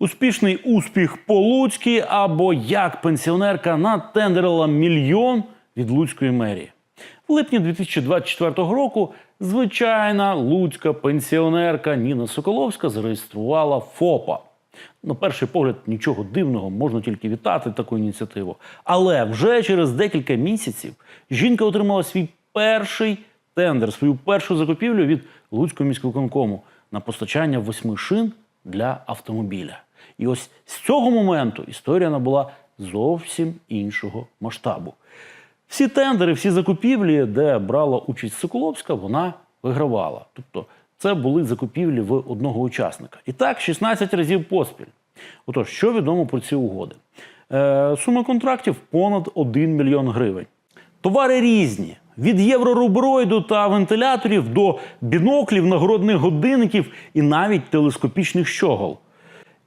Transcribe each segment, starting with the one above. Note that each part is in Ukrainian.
Успішний успіх по-луцьки або як пенсіонерка натендерила мільйон від Луцької мерії. В липні 2024 року звичайна луцька пенсіонерка Ніна Соколовська зареєструвала ФОПа. На перший погляд нічого дивного, можна тільки вітати таку ініціативу. Але вже через декілька місяців жінка отримала свій перший тендер, свою першу закупівлю від Луцького міськвиконкому на постачання восьми шин для автомобіля. І ось з цього моменту історія набула зовсім іншого масштабу. Всі тендери, всі закупівлі, де брала участь Соколовська, вона вигравала. Тобто це були закупівлі в одного учасника. І так 16 разів поспіль. Отож, що відомо про ці угоди? Е, сума контрактів понад 1 мільйон гривень. Товари різні: від євроруброїду та вентиляторів до біноклів, нагородних годинників і навіть телескопічних щогол.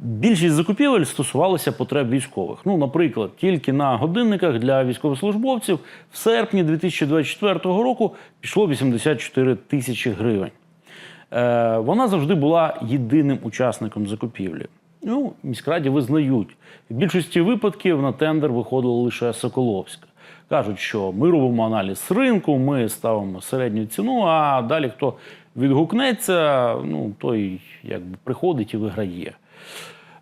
Більшість закупівель стосувалися потреб військових. Ну, наприклад, тільки на годинниках для військовослужбовців в серпні 2024 року пішло 84 тисячі гривень. Е, вона завжди була єдиним учасником закупівлі. Ну, міськраді визнають, в більшості випадків на тендер виходила лише Соколовська. Кажуть, що ми робимо аналіз ринку, ми ставимо середню ціну, а далі хто відгукнеться, ну той якби приходить і виграє.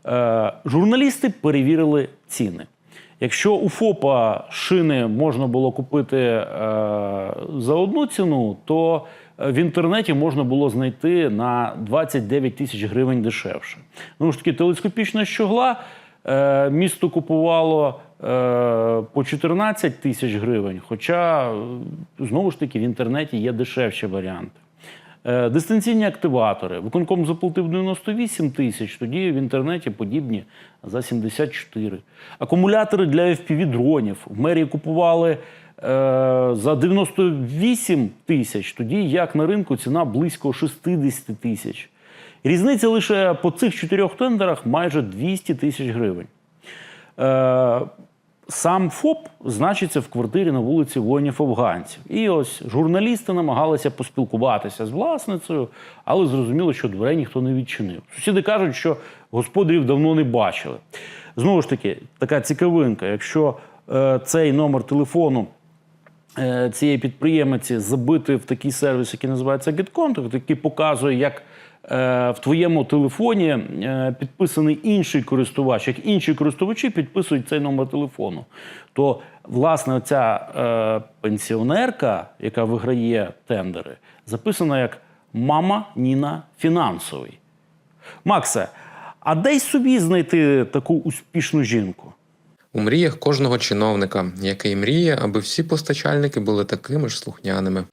Е, журналісти перевірили ціни. Якщо у ФОПа шини можна було купити е, за одну ціну, то в інтернеті можна було знайти на 29 тисяч гривень дешевше. Ну ж таки, телескопічна щогла е, місто купувало е, по 14 тисяч гривень, хоча е, знову ж таки в інтернеті є дешевші варіанти. Е, Дистанційні активатори. Виконком заплатив 98 тисяч, тоді в інтернеті подібні за 74. Акумулятори для FPV-дронів. В мерії купували е, за 98 тисяч, тоді як на ринку ціна близько 60 тисяч. Різниця лише по цих чотирьох тендерах майже 200 тисяч гривень. Е, Сам ФОП значиться в квартирі на вулиці воїнів-афганців. І ось журналісти намагалися поспілкуватися з власницею, але зрозуміло, що дверей ніхто не відчинив. Сусіди кажуть, що господарів давно не бачили. Знову ж таки, така цікавинка. Якщо е, цей номер телефону е, цієї підприємиці забити в такий сервіс, який називається GetContact, який показує, як в твоєму телефоні е, підписаний інший користувач, як інші користувачі підписують цей номер телефону, то власне ця е, пенсіонерка, яка виграє тендери, записана як мама Ніна Фінансовий. Максе, а де собі знайти таку успішну жінку? У мріях кожного чиновника, який мріє, аби всі постачальники були такими ж слухняними.